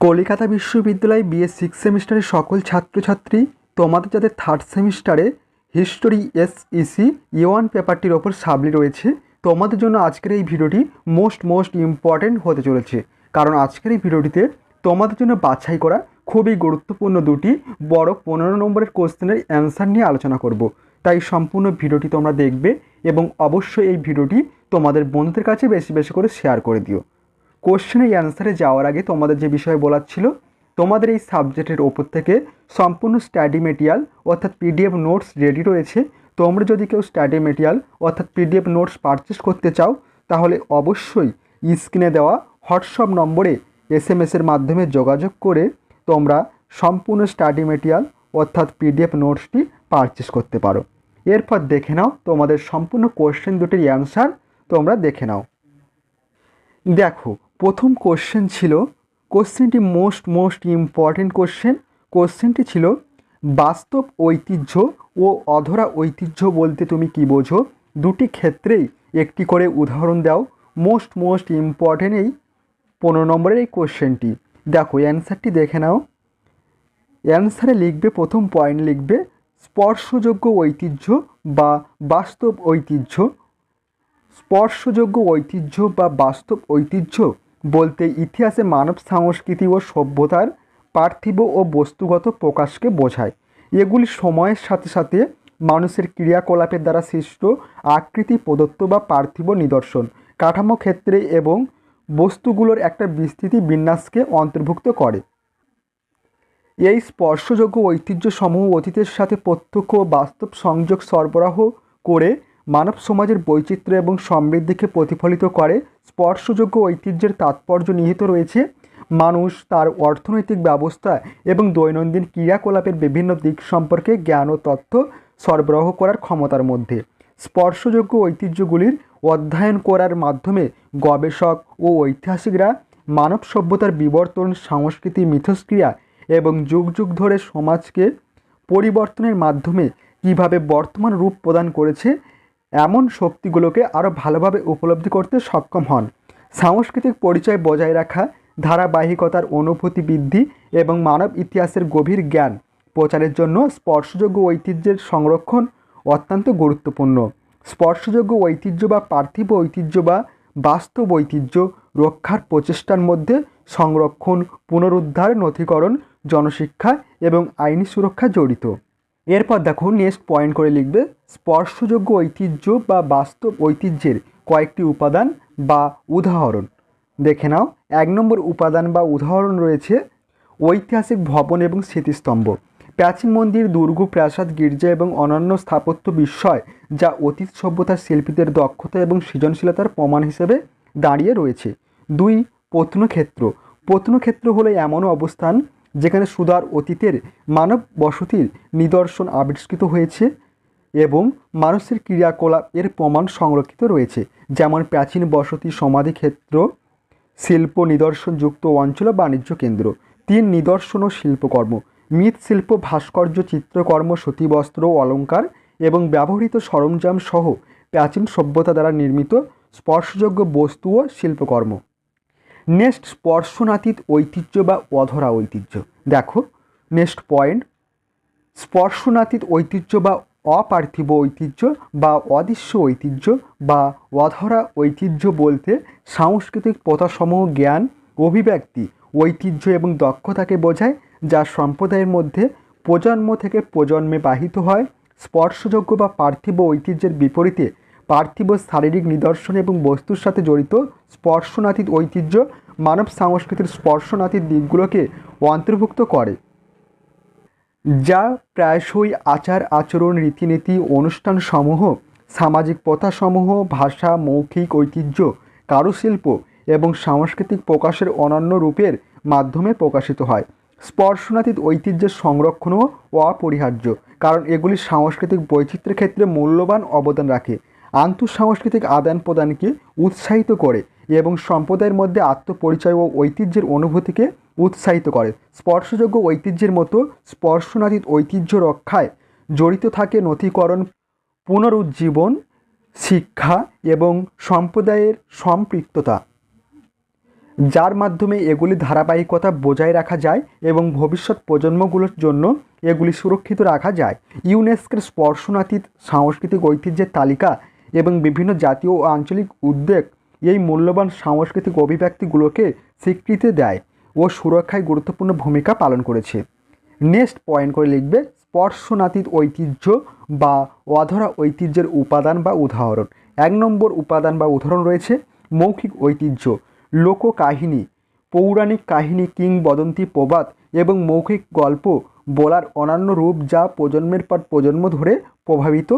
কলিকাতা বিশ্ববিদ্যালয় BA six সেমিস্টারের সকল ছাত্রছাত্রী, তোমাদের যাদের থার্ড সেমিস্টারে হিস্টোরি এস ইসি ওয়ান পেপারটির ওপর সাবলি রয়েছে, তোমাদের জন্য আজকের এই ভিডিওটি মোস্ট মোস্ট ইম্পর্ট্যান্ট হতে চলেছে। কারণ আজকের এই ভিডিওটিতে তোমাদের জন্য বাছাই করা খুবই গুরুত্বপূর্ণ দুটি বড় পনেরো নম্বরের কোশ্চেনের অ্যান্সার নিয়ে আলোচনা করব। তাই সম্পূর্ণ ভিডিওটি তোমরা দেখবে এবং অবশ্যই এই ভিডিওটি তোমাদের বন্ধুদের কাছে বেশি বেশি করে শেয়ার করে দিও। কোশ্চেনের অ্যান্সারে যাওয়ার আগে তোমাদের যে বিষয় বলার ছিল, তোমাদের এই সাবজেক্টের ওপর থেকে সম্পূর্ণ স্টাডি মেটেরিয়াল অর্থাৎ পিডিএফ নোটস রেডি রয়েছে। তোমরা যদি কেউ স্টাডি মেটেরিয়াল অর্থাৎ পিডিএফ নোটস পারচেস করতে চাও, তাহলে অবশ্যই স্ক্রিনে দেওয়া হোয়াটসঅ্যাপ নম্বরে এস এম এসের মাধ্যমে যোগাযোগ করে তোমরা সম্পূর্ণ স্টাডি মেটেরিয়াল অর্থাৎ পিডিএফ নোটসটি পারচেস করতে পারো। এরপর দেখে নাও তোমাদের সম্পূর্ণ কোশ্চেন দুটির অ্যান্সার তোমরা দেখে নাও। দেখো প্রথম কোশ্চেন ছিল কোশ্চেনটি মোস্ট মোস্ট ইম্পর্টেন্ট কোশ্চেন কোশ্চেনটি ছিল, বাস্তব ঐতিহ্য ও অধরা ঐতিহ্য বলতে তুমি কি বোঝো? দুটি ক্ষেত্রেই একটি করে উদাহরণ দাও। মোস্ট মোস্ট ইম্পর্টেন্ট এই পনেরো নম্বরের এই কোশ্চেনটি দেখো অ্যান্সারটি দেখে নাও। অ্যান্সারে লিখবে, প্রথম পয়েন্ট লিখবে, স্পর্শযোগ্য ঐতিহ্য বা বাস্তব ঐতিহ্য। স্পর্শযোগ্য ঐতিহ্য বা বাস্তব ঐতিহ্য বলতে ইতিহাসে মানব সংস্কৃতি ও সভ্যতার পার্থিব ও বস্তুগত প্রকাশকে বোঝায়। এগুলি সময়ের সাথে সাথে মানুষের ক্রিয়াকলাপের দ্বারা সৃষ্ট আকৃতি, প্রদত্ত বা পার্থিব নিদর্শন, কাঠামো ক্ষেত্রে এবং বস্তুগুলোর একটা বিস্তৃতি বিন্যাসকে অন্তর্ভুক্ত করে। এই স্পর্শযোগ্য ঐতিহ্য সমূহ অতীতের সাথে প্রত্যক্ষ ও বাস্তব সংযোগ সরবরাহ করে মানব সমাজের বৈচিত্র্য এবং সমৃদ্ধিকে প্রতিফলিত করে স্পর্শযোগ্য ঐতিহ্যের তাৎপর্য নিহিত রয়েছে। মানুষ তার অর্থনৈতিক ব্যবস্থা এবং দৈনন্দিন ক্রিয়াকলাপের বিভিন্ন দিক সম্পর্কে জ্ঞান ও তথ্য সরবরাহ করার ক্ষমতার মধ্যে। স্পর্শযোগ্য ঐতিহ্যগুলির অধ্যয়ন করার মাধ্যমে গবেষক ও ঐতিহাসিকরা মানব সভ্যতার বিবর্তন, সংস্কৃতি, মিথস্ক্রিয়া এবং যুগ যুগ ধরে সমাজকে পরিবর্তনের মাধ্যমে কীভাবে বর্তমান রূপ প্রদান করেছে এমন শক্তিগুলোকে আরও ভালোভাবে উপলব্ধি করতে সক্ষম হন। সাংস্কৃতিক পরিচয় বজায় রাখা, ধারাবাহিকতার অনুভূতি বৃদ্ধি এবং মানব ইতিহাসের গভীর জ্ঞান প্রচারের জন্য স্পর্শযোগ্য ঐতিহ্যের সংরক্ষণ অত্যন্ত গুরুত্বপূর্ণ। স্পর্শযোগ্য ঐতিহ্য বা পার্থিব ঐতিহ্য বা বাস্তব ঐতিহ্য রক্ষার প্রচেষ্টার মধ্যে সংরক্ষণ, পুনরুদ্ধার, নথিকরণ, জনশিক্ষা এবং আইনি সুরক্ষা জড়িত। এরপর দেখো নেক্সট পয়েন্ট করে লিখবে, স্পর্শযোগ্য ঐতিহ্য বা বাস্তব ঐতিহ্যের কয়েকটি উপাদান বা উদাহরণ। দেখে নাও, এক নম্বর উপাদান বা উদাহরণ রয়েছে, ঐতিহাসিক ভবন এবং স্মৃতিস্তম্ভ। প্রাচীন মন্দির, দুর্গ, প্রাসাদ, গির্জা এবং অন্যান্য স্থাপত্য বিষয় যা অতীত সভ্যতার শিল্পীদের দক্ষতা এবং সৃজনশীলতার প্রমাণ হিসেবে দাঁড়িয়ে রয়েছে। দুই, প্রত্নক্ষেত্র। প্রত্নক্ষেত্র হলো এমন অবস্থান যেখানে সুদার অতীতের মানব বসতির নিদর্শন আবিষ্কৃত হয়েছে এবং মানুষের ক্রিয়াকলাপ এর প্রমাণ সংরক্ষিত রয়েছে। যেমন প্রাচীন বসতি সমাধিক্ষেত্র শিল্প নিদর্শনযুক্ত অঞ্চল বাণিজ্য কেন্দ্র, তিন নিদর্শন ও শিল্পকর্ম মৃৎশিল্প ভাস্কর্য, চিত্রকর্ম, সতীবস্ত্র অলঙ্কার এবং ব্যবহৃত সরঞ্জাম সহ প্রাচীন সভ্যতা দ্বারা নির্মিত স্পর্শযোগ্য বস্তু ও শিল্পকর্ম। নেক্সট স্পর্শনাতীত ঐতিহ্য বা অধরা ঐতিহ্য? দেখো, নেক্সট পয়েন্ট, স্পর্শনাতীত ঐতিহ্য বা অপার্থিব ঐতিহ্য বা অদৃশ্য ঐতিহ্য বা অধরা ঐতিহ্য বলতে সাংস্কৃতিক প্রথাসমূহ, জ্ঞান, অভিব্যক্তি, ঐতিহ্য এবং দক্ষতাকে বোঝায়, যা সম্প্রদায়ের মধ্যে প্রজন্ম থেকে প্রজন্মে বাহিত হয়। স্পর্শযোগ্য বা পার্থিব ঐতিহ্যের বিপরীতে পার্থিব শারীরিক নিদর্শন এবং বস্তুর সাথে জড়িত স্পর্শনাতীত ঐতিহ্য মানব সংস্কৃতির স্পর্শনাতীত দিকগুলোকে অন্তর্ভুক্ত করে, যা প্রায়শই আচার আচরণ, রীতিনীতি, অনুষ্ঠানসমূহ, সামাজিক প্রথাসমূহ, ভাষা, মৌখিক ঐতিহ্য, কারুশিল্প এবং সাংস্কৃতিক প্রকাশের অনন্য রূপের মাধ্যমে প্রকাশিত হয়। স্পর্শনাতীত ঐতিহ্যের সংরক্ষণও অপরিহার্য, কারণ এগুলি সাংস্কৃতিক বৈচিত্র্যের ক্ষেত্রে মূল্যবান অবদান রাখে। আন্তঃসাংস্কৃতিক আদান প্রদানকে উৎসাহিত করে এবং সম্প্রদায়ের মধ্যে আত্মপরিচয় ও ঐতিহ্যের অনুভূতিকে উৎসাহিত করে। স্পর্শযোগ্য ঐতিহ্যের মতো স্পর্শনাতীত ঐতিহ্য রক্ষায় জড়িত থাকে নথিকরণ, পুনরুজ্জীবন, শিক্ষা এবং সম্প্রদায়ের সম্পৃক্ততা, যার মাধ্যমে এগুলি ধারাবাহিকতা বজায় রাখা যায় এবং ভবিষ্যৎ প্রজন্মগুলোর জন্য এগুলি সুরক্ষিত রাখা যায়। ইউনেস্কোর স্পর্শনাতীত সাংস্কৃতিক ঐতিহ্যের তালিকা এবং বিভিন্ন জাতীয় ও আঞ্চলিক উদ্যোগ এই মূল্যবান সাংস্কৃতিক অভিব্যক্তিগুলোকে স্বীকৃতি দেয় ও সুরক্ষায় গুরুত্বপূর্ণ ভূমিকা পালন করেছে। নেক্সট পয়েন্ট করে লিখবে, স্পর্শনাতীত ঐতিহ্য বা অধরা ঐতিহ্যের উপাদান বা উদাহরণ। এক নম্বর উপাদান বা উদাহরণ রয়েছে, মৌখিক ঐতিহ্য, লোককাহিনী, পৌরাণিক কাহিনী, কিংবদন্তি, প্রবাদ এবং মৌখিক গল্প বলার অন্যান্য রূপ যা প্রজন্মের পর প্রজন্ম ধরে প্রভাবিত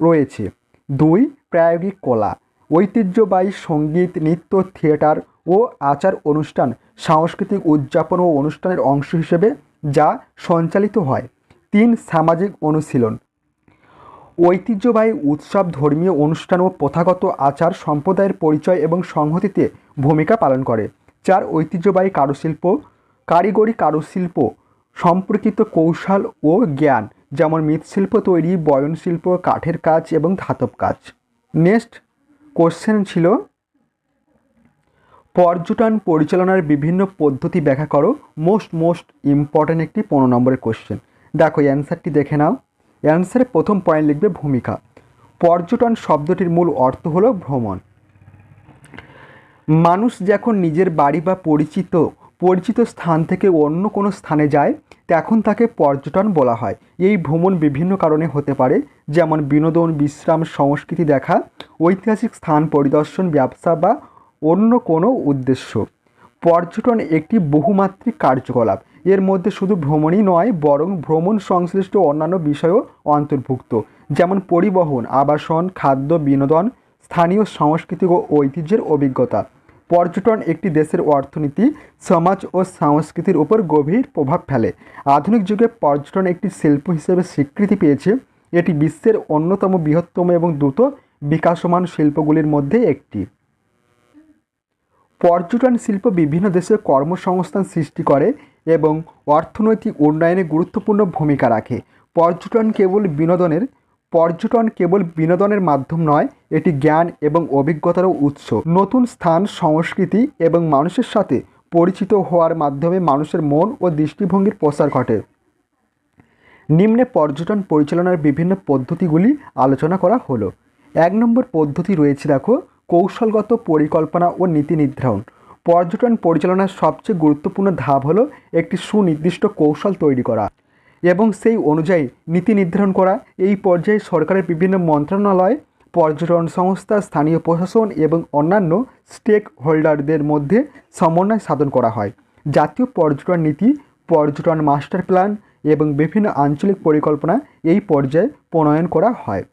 রয়েছে। দুই প্রায়োগিক কলা, ঐতিহ্যবাহী সংগীত, নৃত্য, থিয়েটার ও আচার অনুষ্ঠান, সাংস্কৃতিক উদযাপন ও অনুষ্ঠানের অংশ হিসেবে যা সঞ্চালিত হয়। তিন সামাজিক অনুশীলন। ঐতিহ্যবাহী উৎসব, ধর্মীয় অনুষ্ঠান ও প্রথাগত আচার সম্প্রদায়ের পরিচয় এবং সংহতিতে ভূমিকা পালন করে। চার ঐতিহ্যবাহী কারুশিল্প, কারিগরি কারুশিল্প, সম্পর্কিত কৌশল ও জ্ঞান। যেমন মৃৎশিল্প তৈরি বয়ন শিল্প কাঠের কাজ এবং ধাতব কাজ। নেক্সট কোশ্চেন ছিল, পর্যটন পরিচালনার বিভিন্ন পদ্ধতি ব্যাখ্যা করো। মোস্ট মোস্ট ইম্পর্ট্যান্ট একটি পনেরো নম্বরের কোশ্চেন দেখো অ্যান্সারটি দেখে নাও। অ্যান্সারে প্রথম পয়েন্ট লিখবে ভূমিকা। পর্যটন শব্দটির মূল অর্থ হলো ভ্রমণ। মানুষ যখন নিজের বাড়ি বা পরিচিত পরিচিত স্থান থেকে অন্য কোনো স্থানে যায় তখন তাকে পর্যটন বলা হয়। এই ভ্রমণ বিভিন্ন কারণে হতে পারে, যেমন বিনোদন, বিশ্রাম, সংস্কৃতি দেখা, ঐতিহাসিক স্থান পরিদর্শন, ব্যবসা বা অন্য কোনো উদ্দেশ্য। পর্যটন একটি বহুমাত্রিক কার্যকলাপ। এর মধ্যে শুধু ভ্রমণই নয়, বরং ভ্রমণ সংশ্লিষ্ট অন্যান্য বিষয়ও অন্তর্ভুক্ত। যেমন পরিবহন, আবাসন, খাদ্য, বিনোদন, স্থানীয় সাংস্কৃতিক ও ঐতিহ্যের অভিজ্ঞতা। পর্যটন একটি দেশের অর্থনীতি, সমাজ ও সংস্কৃতির উপর গভীর প্রভাব ফেলে। আধুনিক যুগে পর্যটন একটি শিল্প হিসেবে স্বীকৃতি পেয়েছে। এটি বিশ্বের অন্যতম বৃহত্তম এবং দ্রুত বিকাশমান শিল্পগুলির মধ্যে একটি। পর্যটন শিল্প বিভিন্ন দেশে কর্মসংস্থান সৃষ্টি করে এবং অর্থনৈতিক উন্নয়নে গুরুত্বপূর্ণ ভূমিকা রাখে। পর্যটন কেবল বিনোদনের পর্যটন কেবল বিনোদনের মাধ্যম নয়, এটি জ্ঞান এবং অভিজ্ঞতারও উৎস। নতুন স্থান, সংস্কৃতি এবং মানুষের সাথে পরিচিত হওয়ার মাধ্যমে মানুষের মন ও দৃষ্টিভঙ্গির প্রসার ঘটে। নিম্নে পর্যটন পরিচালনার বিভিন্ন পদ্ধতিগুলি আলোচনা করা হলো। এক নম্বর পদ্ধতি রয়েছে দেখো, কৌশলগত পরিকল্পনা ও নীতি নির্ধারণ। পর্যটন পরিচালনার সবচেয়ে গুরুত্বপূর্ণ ধাপ হলো একটি সুনির্দিষ্ট কৌশল তৈরি করা। এবং সেই অনুযায়ী নীতি নির্ধারণ করা। এই পর্যায়ে সরকারের বিভিন্ন মন্ত্রণালয়, পর্যটন সংস্থা, স্থানীয় প্রশাসন এবং অন্যান্য স্টেক হোল্ডারদের মধ্যে সমন্বয় সাধন করা হয়। জাতীয় পর্যটন নীতি, পর্যটন মাস্টার প্ল্যান এবং বিভিন্ন আঞ্চলিক পরিকল্পনা এই পর্যায়ে প্রণয়ন করা হয়।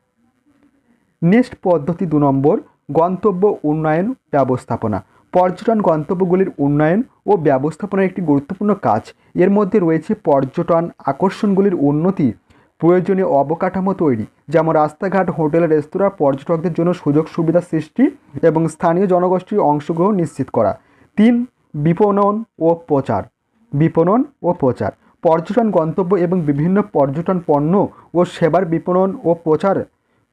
নেক্সট পদ্ধতি দু নম্বর, গন্তব্য উন্নয়ন ব্যবস্থাপনা। পর্যটন গন্তব্যগুলির উন্নয়ন ও ব্যবস্থাপনার একটি গুরুত্বপূর্ণ কাজ। এর মধ্যে রয়েছে পর্যটন আকর্ষণগুলির উন্নতি, প্রয়োজনীয় অবকাঠামো তৈরি, যেমন রাস্তাঘাট, হোটেল, রেস্তোরাঁ, পর্যটকদের জন্য সুযোগ সুবিধা সৃষ্টি এবং স্থানীয় জনগোষ্ঠীর অংশগ্রহণ নিশ্চিত করা। তিন, বিপণন ও প্রচার। বিপণন ও প্রচার। পর্যটন গন্তব্য এবং বিভিন্ন পর্যটন পণ্য ও সেবার বিপণন ও প্রচার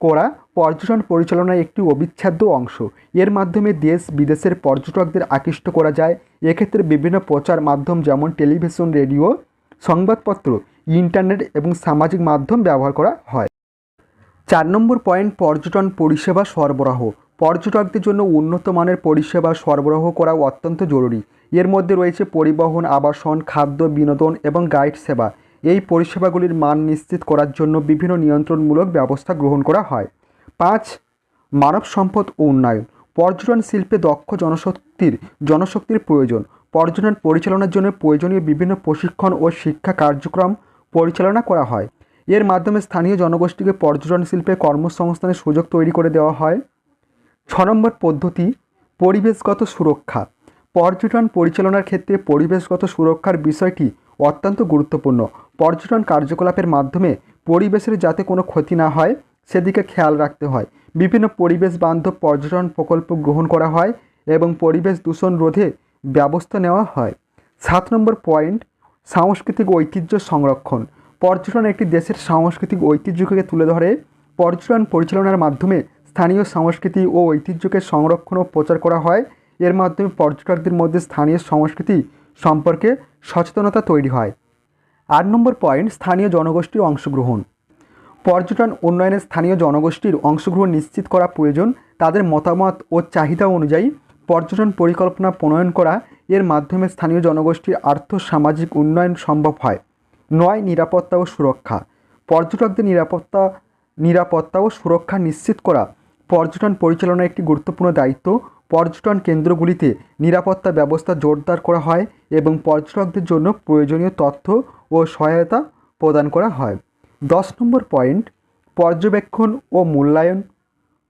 করা পর্যটন পরিচালনার একটি অবিচ্ছেদ্য অংশ। এর মাধ্যমে দেশ বিদেশের পর্যটকদের আকৃষ্ট করা যায়। এক্ষেত্রে বিভিন্ন প্রচার মাধ্যম যেমন টেলিভিশন, রেডিও, সংবাদপত্র, ইন্টারনেট এবং সামাজিক মাধ্যম ব্যবহার করা হয়। চার নম্বর পয়েন্ট, পর্যটন পরিষেবা সরবরাহ। পর্যটকদের জন্য উন্নত মানের পরিষেবা সরবরাহ করা অত্যন্ত জরুরি। এর মধ্যে রয়েছে পরিবহন, আবাসন, খাদ্য, বিনোদন এবং গাইড সেবা। এই পরিষেবাগুলির মান নিশ্চিত করার জন্য বিভিন্ন নিয়ন্ত্রণমূলক ব্যবস্থা গ্রহণ করা হয়। পাঁচ, মানব সম্পদ ও উন্নয়ন। পর্যটন শিল্পে দক্ষ জনশক্তির জনশক্তির প্রয়োজন। পর্যটন পরিচালনার জন্য প্রয়োজনীয় বিভিন্ন প্রশিক্ষণ ও শিক্ষা কার্যক্রম পরিচালনা করা হয়। এর মাধ্যমে স্থানীয় জনগোষ্ঠীকে পর্যটন শিল্পে কর্মসংস্থানের সুযোগ তৈরি করে দেওয়া হয়। ছ নম্বর পদ্ধতি, পরিবেশগত সুরক্ষা। পর্যটন পরিচালনার ক্ষেত্রে পরিবেশগত সুরক্ষার বিষয়টি অত্যন্ত গুরুত্বপূর্ণ। পর্যটন কার্যকলাপের মাধ্যমে পরিবেশের যাতে কোনো ক্ষতি না হয়, সেদিকে খেয়াল রাখতে হয়। বিভিন্ন পরিবেশ বান্ধব পর্যটন প্রকল্প গ্রহণ করা হয় এবং পরিবেশ দূষণ রোধে ব্যবস্থা নেওয়া হয়। সাত নম্বর পয়েন্ট, সাংস্কৃতিক ঐতিহ্য সংরক্ষণ। পর্যটন একটি দেশের সাংস্কৃতিক ঐতিহ্যকে তুলে ধরে। পর্যটন পরিচালনার মাধ্যমে স্থানীয় সংস্কৃতি ও ঐতিহ্যকে সংরক্ষণ ও প্রচার করা হয়। এর মাধ্যমে পর্যটকদের মধ্যে স্থানীয় সংস্কৃতি সম্পর্কে সচেতনতা তৈরি হয়। আট নম্বর পয়েন্ট, স্থানীয় জনগোষ্ঠীর অংশগ্রহণ। পর্যটন উন্নয়নে স্থানীয় জনগোষ্ঠীর অংশগ্রহণ নিশ্চিত করা প্রয়োজন। তাদের মতামত ও চাহিদা অনুযায়ী পর্যটন পরিকল্পনা প্রণয়ন করা, এর মাধ্যমে স্থানীয় জনগোষ্ঠীর আর্থ সামাজিক উন্নয়ন সম্ভব হয়। নয়, নিরাপত্তা ও সুরক্ষা। পর্যটকদের নিরাপত্তা নিরাপত্তা ও সুরক্ষা নিশ্চিত করা। পর্যটন পরিচালনার একটি গুরুত্বপূর্ণ দায়িত্ব পর্যটন কেন্দ্রগুলিতে নিরাপত্তা ব্যবস্থা জোরদার করা হয় এবং পর্যটকদের জন্য প্রয়োজনীয় তথ্য ও সহায়তা প্রদান করা হয়। দশ নম্বর পয়েন্ট, পর্যবেক্ষণ ও মূল্যায়ন।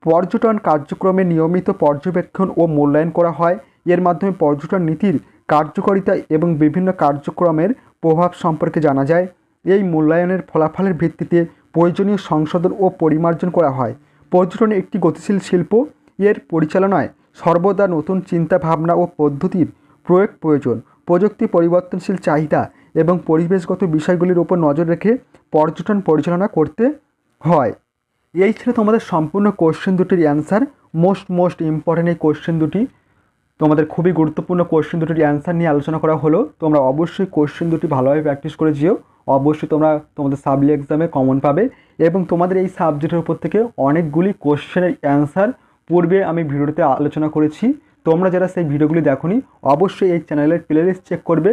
পর্যটন কার্যক্রমে নিয়মিত পর্যবেক্ষণ ও মূল্যায়ন করা হয়। এর মাধ্যমে পর্যটন নীতির কার্যকারিতা এবং বিভিন্ন কার্যক্রমের প্রভাব সম্পর্কে জানা যায়। এই মূল্যায়নের ফলাফলের ভিত্তিতে প্রয়োজনীয় সংশোধন ও পরিমার্জন করা হয়। পর্যটন একটি গতিশীল শিল্প। এর পরিচালনায় সর্বদা নতুন চিন্তা ভাবনা ও পদ্ধতির প্রয়োগ প্রয়োজন। প্রযুক্তি পরিবর্তনশীল চাহিদা এবং পরিবেশগত বিষয়গুলির উপর নজর রেখে পর্যটন পরিচালনা করতে হয়। এই ছিল তোমাদের সম্পূর্ণ কোশ্চেন দুটির অ্যান্সার মোস্ট মোস্ট ইম্পর্টেন্ট এই কোশ্চেন দুটি। তোমাদের খুবই গুরুত্বপূর্ণ কোশ্চেন দুটির অ্যান্সার নিয়ে আলোচনা করা হলো। তোমরা অবশ্যই কোশ্চেন দুটি ভালোভাবে প্র্যাকটিস করে যেও। অবশ্যই তোমরা তোমাদের সাবলি এক্সামে কমন পাবে এবং তোমাদের এই সাবজেক্টের উপর থেকে অনেকগুলি কোশ্চেনের অ্যান্সার পূর্বে আমি ভিডিওতে আলোচনা করেছি। তোমরা যারা সেই ভিডিওগুলি দেখোনি, অবশ্যই এই চ্যানেলের প্লেলিস্ট চেক করবে।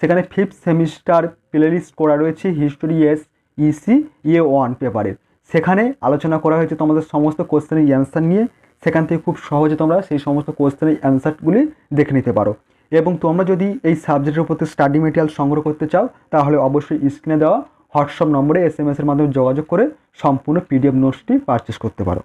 সেখানে ফিফথ সেমিস্টার প্লেলিস্ট করা রয়েছে হিস্টোরি এস ইসি ইয়ে ওয়ান পেপারের সেখানে আলোচনা করা হয়েছে তোমাদের সমস্ত কোশ্চেনের অ্যান্সার নিয়ে। সেখান থেকে খুব সহজে তোমরা সেই সমস্ত কোশ্চেনের অ্যান্সারগুলি দেখে নিতে পারো। এবং তোমরা যদি এই সাবজেক্টের উপর স্টাডি মেটেরিয়াল সংগ্রহ করতে চাও, তাহলে অবশ্যই স্ক্রিনে দেওয়া হোয়াটসঅ্যাপ নম্বরে এস এম এসের মাধ্যমে যোগাযোগ করে সম্পূর্ণ পিডিএফ নোটসটি পারচেস করতে পারো।